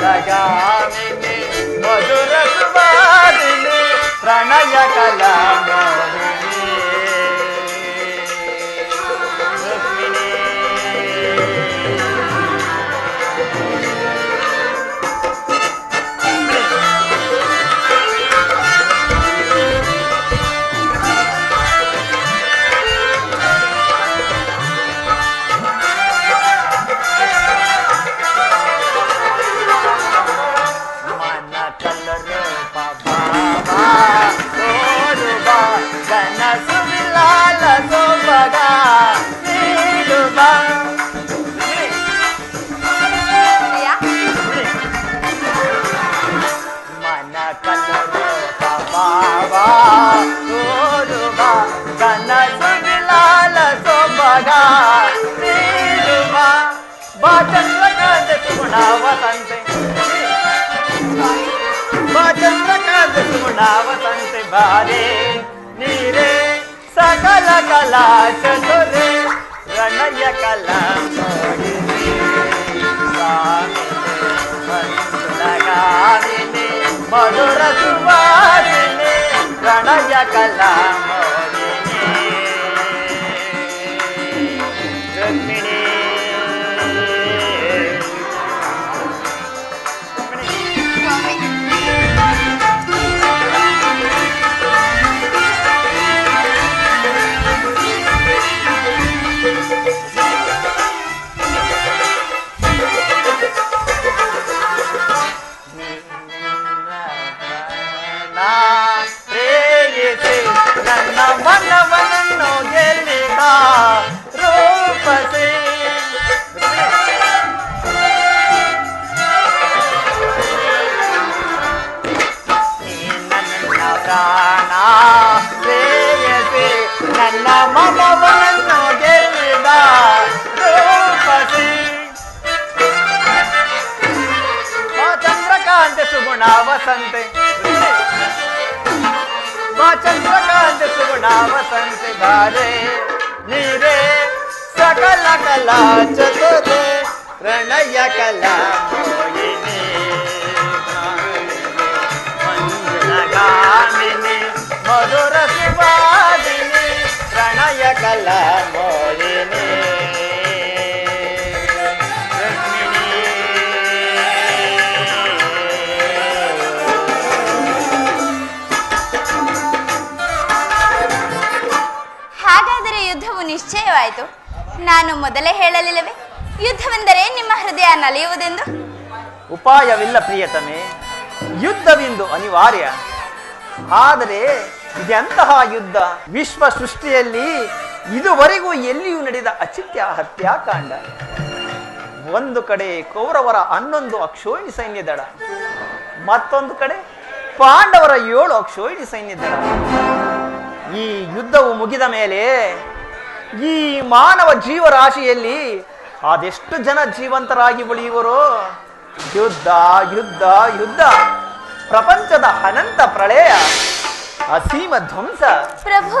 大家好 రావతంటే మా చంద్రకాంతుడావతంటే భారే నీరే సకల కళా చతురే రణయ కళా మధుర సువాసిని ప్రణయ కళా ಹಾಗಾದರೆ ಯುದ್ಧವು ನಿಶ್ಚಯವಾಯಿತು. ನಾನು ಮೊದಲೇ ಹೇಳಲಿಲ್ಲವೇ? ಯುದ್ಧವೆಂದರೆ ನಿಮ್ಮ ಹೃದಯ ನಲಿಯುವುದೆಂದು? ಉಪಾಯವಿಲ್ಲ ಪ್ರಿಯತಮೆ. ಯುದ್ಧವಿಂದು ಅನಿವಾರ್ಯ. ಆದರೆ ಇದೆಂತಹ ಯುದ್ಧ? ವಿಶ್ವ ಸೃಷ್ಟಿಯಲ್ಲಿ ಇದುವರೆಗೂ ಎಲ್ಲಿಯೂ ನಡೆದ ಅಚಿತ್ಯ ಹತ್ಯಾಕಾಂಡ ಒಂದು ಕಡೆ ಕೌರವರ ಹನ್ನೊಂದು ಅಕ್ಷೋಹಿಣಿ ಸೈನ್ಯ ದಳ. ಮತ್ತೊಂದು ಕಡೆ ಪಾಂಡವರ ಏಳು ಅಕ್ಷೋಹಿಣಿ ಸೈನ್ಯ ದಳ. ಈ ಯುದ್ಧವು ಮುಗಿದ ಮೇಲೆ ಈ ಮಾನವ ಜೀವರಾಶಿಯಲ್ಲಿ ಅದೆಷ್ಟು ಜನ ಜೀವಂತರಾಗಿ ಉಳಿಯುವರೋ? ಯುದ್ಧ ಯುದ್ಧ ಯುದ್ಧ. ಪ್ರಪಂಚದ ಅನಂತ ಪ್ರಳಯ, ಅಸೀಮ ಧ್ವಂಸ. ಪ್ರಭು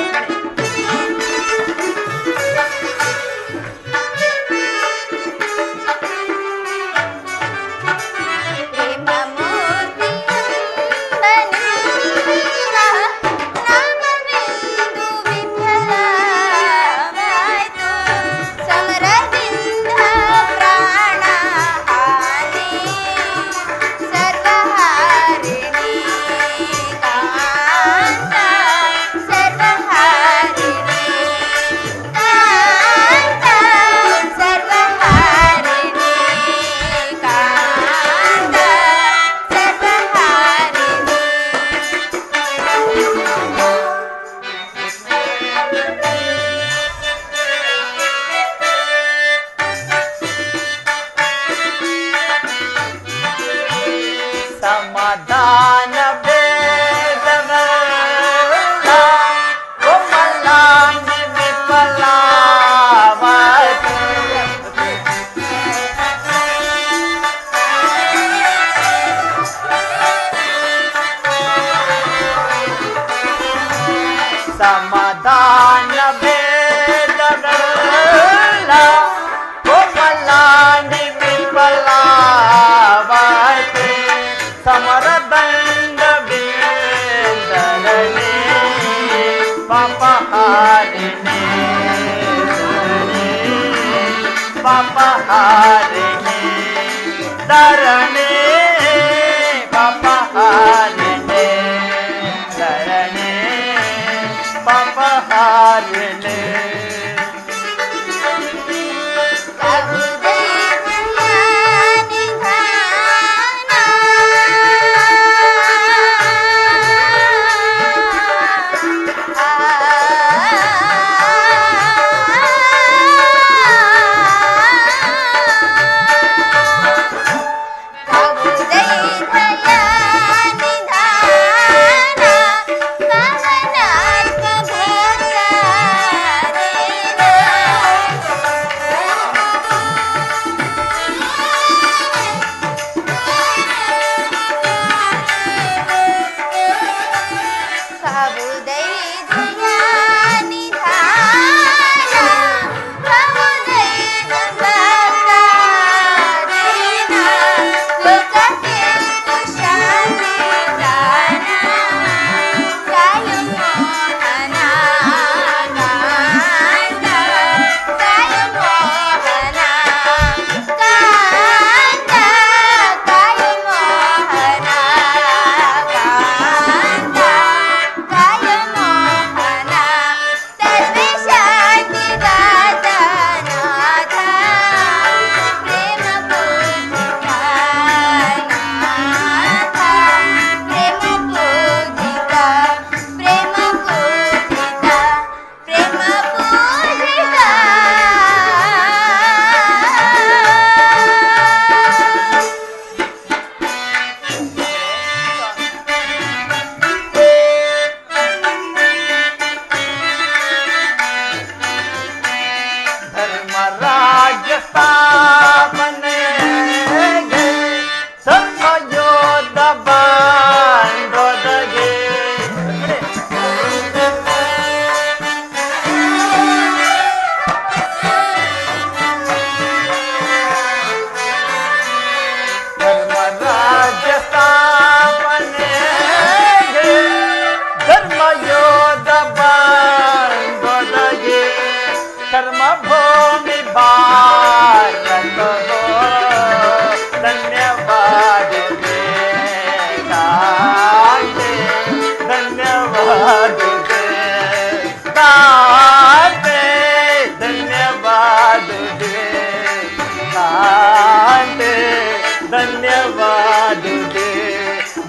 God.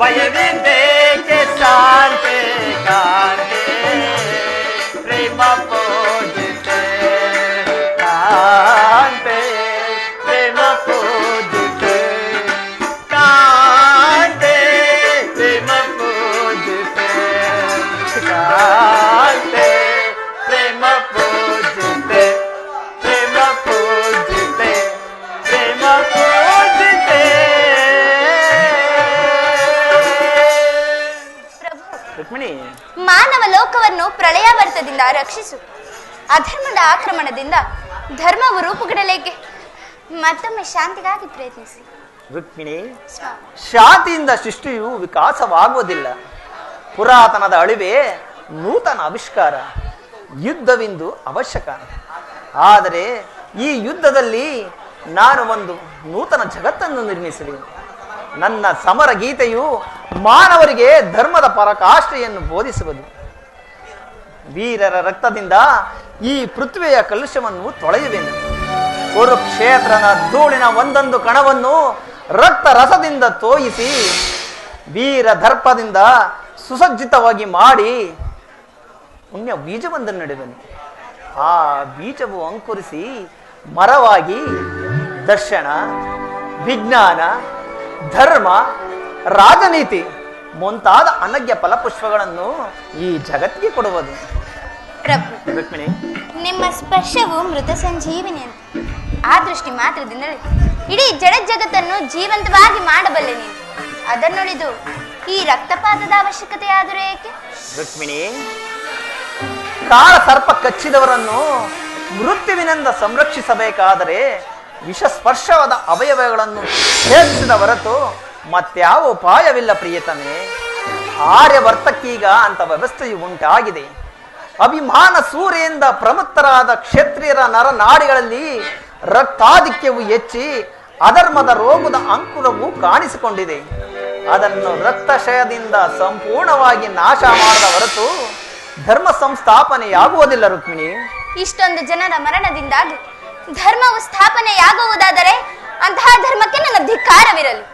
वयविन्दे के सार्पे गाने। प्रेम ಲೋಕವನ್ನು ಪ್ರಳಯಾವರ್ತದಿಂದ ರಕ್ಷಿಸು. ಅಧರ್ಮದ ಆಕ್ರಮಣದಿಂದ ಧರ್ಮವು ರೂಪುಗೊಳ್ಳಲೇಕೆ ಮತ್ತೊಮ್ಮೆ ಶಾಂತಿಗಾಗಿ ಪ್ರಯತ್ನಿಸಿ. ರುಕ್ಮಿಣಿ ಶಾಂತಿಯಿಂದ ಸೃಷ್ಟಿಯು ವಿಕಾಸವಾಗುವುದಿಲ್ಲ. ಪುರಾತನದ ಅಳಿವೆ ನೂತನ ಆವಿಷ್ಕಾರ ಯುದ್ಧವಿಂದು ಅವಶ್ಯಕ. ಆದರೆ ಈ ಯುದ್ಧದಲ್ಲಿ ನಾನು ಒಂದು ನೂತನ ಜಗತ್ತನ್ನು ನಿರ್ಮಿಸಲಿ. ನನ್ನ ಸಮರ ಗೀತೆಯು ಮಾನವರಿಗೆ ಧರ್ಮದ ಪರಾಕಾಷ್ಠೆಯನ್ನು ಬೋಧಿಸುವುದು. ವೀರರ ರಕ್ತದಿಂದ ಈ ಪೃಥ್ವಿಯ ಕಲುಷವನ್ನು ತೊಳೆಯುವೆನು. ಕುರುಕ್ಷೇತ್ರನ ಧೂಳಿನ ಒಂದೊಂದು ಕಣವನ್ನು ರಕ್ತ ರಸದಿಂದ ತೋಯಿಸಿ ವೀರ ದರ್ಪದಿಂದ ಸುಸಜ್ಜಿತವಾಗಿ ಮಾಡಿ ಪುಣ್ಯ ಬೀಜವೊಂದನ್ನು ನೆಡುವೆನು. ಆ ಬೀಜವು ಅಂಕುರಿಸಿ ಮರವಾಗಿ ದರ್ಶನ, ವಿಜ್ಞಾನ, ಧರ್ಮ, ರಾಜನೀತಿ ಮುಂತಾದ ಅನಗ್ಯ ಫಲಪುಷ್ಪಗಳನ್ನು ಈ ಜಗತ್ತಿಗೆ ಕೊಡುವುದು. ಪ್ರಭು ರುಕ್ಮಿಣಿ. ನಿಮ್ಮ ಸ್ಪರ್ಶವು ಮೃತ ಸಂಜೀವಿನಿ ಅಂತ. ಆ ದೃಷ್ಟಿ ಮಾತ್ರದಿಂದ ಇಡೀ ಜಡ ಜಗತ್ತನ್ನು ಜೀವಂತವಾಗಿ ಮಾಡಬಲ್ಲೆ ನೀನು. ಅದನ್ನುಳಿದು ಈ ರಕ್ತಪಾತದ ಅವಶ್ಯಕತೆ ಆದರೂ ಏಕೆ? ರುಕ್ಮಿಣಿ ಕಾಳ ಸರ್ಪ ಕಚ್ಚಿದವರನ್ನು ಮೃತ್ಯುವಿನಿಂದ ಸಂರಕ್ಷಿಸಬೇಕಾದರೆ ವಿಷ ಸ್ಪರ್ಶವಾದ ಅವಯವಗಳನ್ನು ಛೇದಿಸಿದ ಹೊರತು ಮತ್ಯಾವ ಉಪಾಯವಿಲ್ಲ ಪ್ರಿಯತಮೆ? ಆರ್ಯವರ್ತಕ್ಕೀಗ ಅಂತ ವ್ಯವಸ್ಥೆಯು ಉಂಟಾಗಿದೆ. ಅಭಿಮಾನ ಸೂರ್ಯಿಂದ ಪ್ರಮುಖರಾದ ಕ್ಷತ್ರಿಯರ ನರನಾಡಿಗಳಲ್ಲಿ ರಕ್ತಾಧಿಕ್ಯವು ಹೆಚ್ಚಿ ಅಧರ್ಮದ ರೋಗದ ಅಂಕುರವು ಕಾಣಿಸಿಕೊಂಡಿದೆ. ಅದನ್ನು ರಕ್ತಶಯದಿಂದ ಸಂಪೂರ್ಣವಾಗಿ ನಾಶ ಮಾಡದ ಹೊರತು ಧರ್ಮ ಸಂಸ್ಥಾಪನೆಯಾಗುವುದಿಲ್ಲ ರುಕ್ಮಿಣಿ. ಇಷ್ಟೊಂದು ಜನರ ಮರಣದಿಂದಾಗಿ ಧರ್ಮವು ಸ್ಥಾಪನೆಯಾಗುವುದಾದರೆ ಅಂತಹ ಧರ್ಮಕ್ಕೆ ನನ್ನ ಧಿಕ್ಕಾರವಿರಲಿ.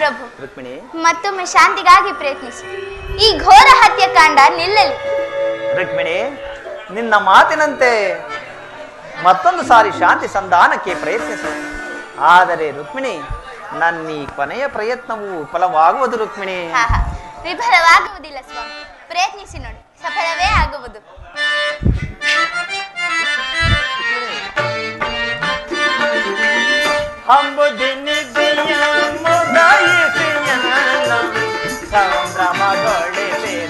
ಪ್ರಭು ರುಕ್ಮಿಣಿ. ಮತ್ತೊಮ್ಮೆ ಶಾಂತಿಗಾಗಿ ಪ್ರಯತ್ನಿಸಿ. ಈ ಘೋರ ಹತ್ಯಾಕಾಂಡ ನಿಲ್ಲಲಿ. ರುಕ್ಮಿಣಿ ನಿನ್ನ ಮಾತಿನಂತೆ ಮತ್ತೊಂದು ಸಾರಿ ಶಾಂತಿ ಸಂಧಾನಕ್ಕೆ ಪ್ರಯತ್ನಿಸು. ಆದರೆ ರುಕ್ಮಿಣಿ ನನ್ನ ಈ ಕೊನೆಯ ಪ್ರಯತ್ನವು ಫಲವಾಗುವುದು ರುಕ್ಮಿಣಿ. ವಿಫಲವಾಗುವುದಿಲ್ಲ ಸ್ವಾಮಿ. ಪ್ರಯತ್ನಿಸಿ ನೋಡಿ. ಸಫಲವೇ ಆಗುವುದು. ಅಂಬುದಿನಿದಿಯ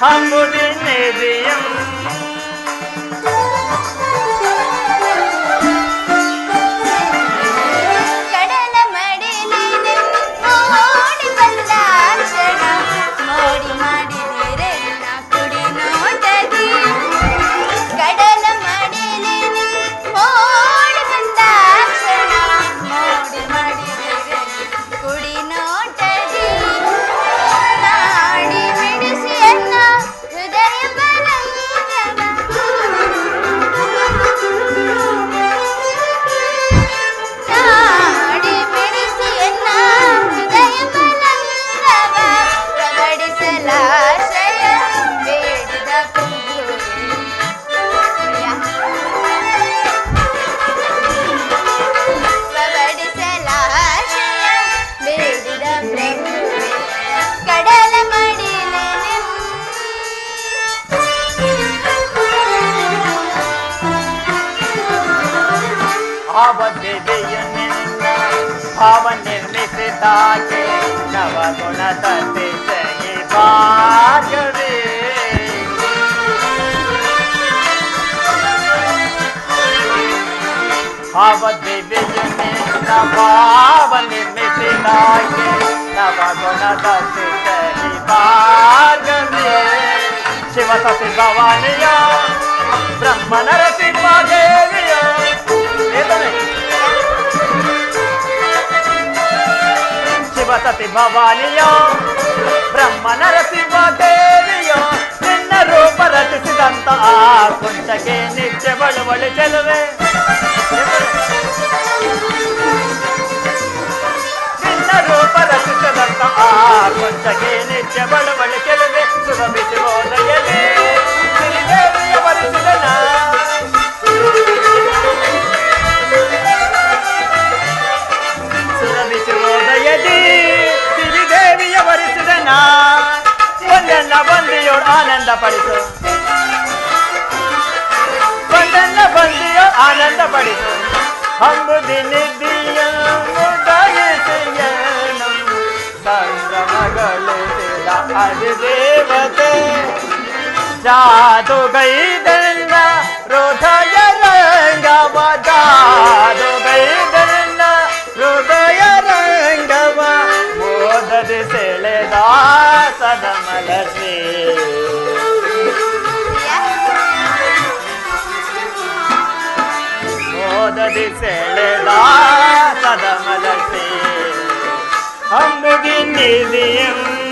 हम दिन भी ಭಾವದೇವಿಯನ್ನೆಲ್ಲ ಭಾವ ನಿರ್ಮಿಸಿದಾಗೆ ನವಗುಣದಂತೆ ಸಹಿ ಭಾಗ್ಯವೇ ಶಿವ ಸತಿ ಭವಾನಿಯ ಬ್ರಹ್ಮನ ರಸಿಂಹ ದೇವಿಯ ಏತನೇ? ಶಿವಸತಿ ಭವಾನಿಯ ಬ್ರಹ್ಮ ನರಸಿಂಹ ದೇವಿಯ ನಿನ್ನ ರೂಪ ರಚಿಸಿದಂತ ಆ ಕುಂಚಕ್ಕೆ ನಿತ್ಯ ಬಳುವಳಿ ಚೆಲುವೆ ರಚಿಸಿದಂತ ಆ ಕುಂಚಕ್ಕೆ ನಿತ್ಯ ಬಳುವಳಿ ಚೆಲುವೆ தொகை தழுவா ரோதய ரங்கவதா தொகை தழுவா ரோதய ரங்கவா மோதது செலதா சதமலர்வே மோதது செலதா சதமலர்வே நிதியம்